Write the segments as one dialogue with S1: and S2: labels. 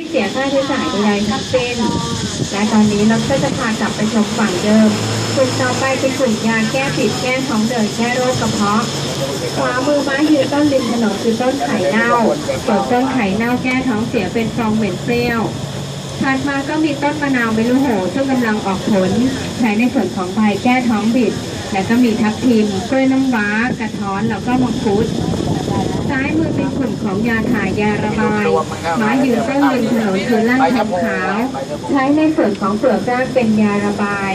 S1: ไม่เสียค่าใช้จ่ายใดๆทั้งสิ้นและตอนนี้เราก็จะพากลับไปชมฝั่งเดิมกลุ่มต่อไปเป็นกลุ่มยาแก้ปิดแก้ท้องเดินแก้โรคกระเพาะขวามือไม้ยืนต้นริมถนนคือต้นไข่เน่าส่วนต้นไข่เน่าแก้ท้องเสียเป็นฟองเหม็นเปรี้ยว ถัดมาก็มีต้นมะนาวเมลูโหซึ่งกำลังออกผลใช้ในส่วนของใบแก้ท้องบิด และก็มีทับทิมกล้วยน้ำว้ากระท้อนแล้วก็มังคุดซ้ายมือเป็นกลุ่มของยาถ่ายยาระบายไม้ยืนต้นริมถนนคือล่างทองขาว ใช้ในส่วนของเปลือกรากเป็นยาระบาย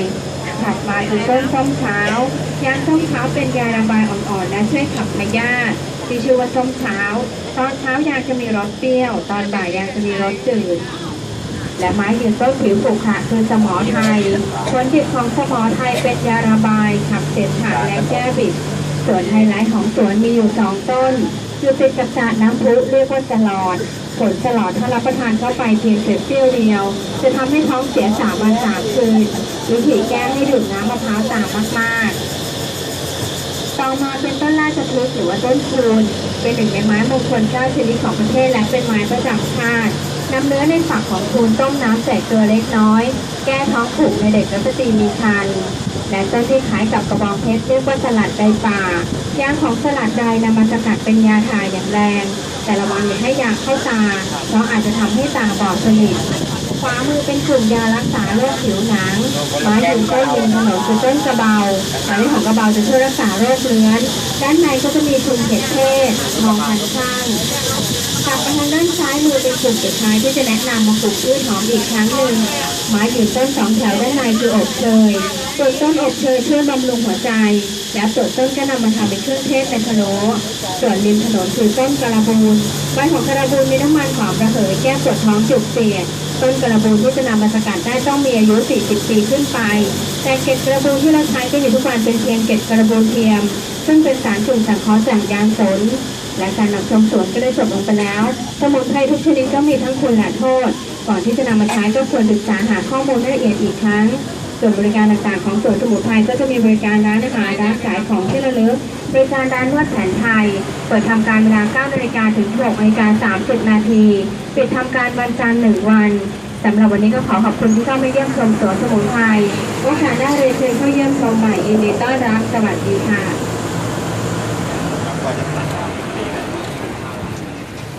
S1: ถัดมาคือต้นส้มเช้ายาส้มเช้าเป็นยาระบายอ่อนๆและช่วยขับพยาธิที่ชื่อว่าส้มเช้า ตอนเช้ายาจะมีรสเปรี้ยว ตอนบ่ายยาจะมีรสจืด และไม้ยืนต้นผิวขรุขระคือสมอไทยผลดิบของสมอไทยเป็นยาระบายขับเสมหะและแก้บิดส่วนไฮไลท์ของสวนมีอยู่สองต้นคือติดกับสระน้ำพุเรียกว่าจลอด ผลจลอดถ้ารับประทานเข้าไปเพียงเศษเสี้ยวเดียว จะทำให้ท้องเสียสามวันสามคืนวิธีแก้ให้ดื่มน้ำมะพร้าวตามมากๆ ต่อมาเป็นต้นราชพฤกษ์หรือว่าต้นคูนเป็นหนึ่งในไม้มงคลเก้าชนิดของประเทศและเป็นไม้ประจำชาติ นำเนื้อในฝักของคูนต้มน้ำใส่เกลือเล็กน้อย แก้ท้องผูกในเด็กและสตรีมีครรภ์และต้นที่คล้ายกับกระบองเพชรเรียกว่าสลัดใดป่ายางของสลัดใดนำมาสกัดเป็นยาถ่ายอย่างแรง แต่ระวังอย่าให้ยาเข้าตา เพราะอาจจะทำให้ตาบอดสนิทขวามือเป็นกลุ่มยารักษาโรคผิวหนังไม้ยืนต้นยืนถนนคือต้นกระเบาไม้ของกระเบาจะช่วยรักษาโรคเรื้อน ด้านในก็จะมีทุนเห็ดเทศมองพันช่างกลับไปทาง ด้านซ้ายมือเป็นกลุ่มสุดท้ายที่จะแนะนำมาปลูกพืชหอมอีกครั้งหนึ่งไม้ยืนต้นสองแถวด้านในคืออบเชยส่วนต้นอบเชยช่วยบำรุงหัวใจ และส่วนต้นก็นำมาทำเป็นเครื่องเทศในพะโล้ส่วนริมถนนคือต้นกระบูลใบของกระบูลมีน้ำมันหอมระเหยแก้ปวดท้องจุกเสียดต้นกระบูลที่จะนำมาสกัดได้ต้องมีอายุ 40 ปีขึ้นไป แต่เกล็ดกระบูลที่เราใช้กันอยู่ทุกวันเป็นเพียงเกล็ดกระบูลเทียม ซึ่งเป็นสารกลุ่มสังเคราะห์จากยางสน และการนำชมสวนก็ได้จบลงไปแล้ว สมุนไพรทุกชนิดก็มีทั้งคุณและโทษ ก่อนที่จะนำมาใช้ก็ควรศึกษาหาข้อมูลละเอียดอีกครั้ง ส่วนบริการต่างๆของสวนสมุนไพรก็จะมีบริการร้านอาหารร้านขายของที่ระลึกบริการร้านนวดแผนไทย เปิดทำการเวลา9นาฬิกาถึง6นาฬิกา30 นาที ปิดทำการวันจันทร์หนึ่งวันสำหรับวันนี้ก็ขอขอบคุณที่เข้ามาเยี่ยมชมสวนสมุนไพรโอกาสหน้าเรียนเชิญเข้าเยี่ยมชมใหม่ยินดีต้อนรับสวัสดีค่ะ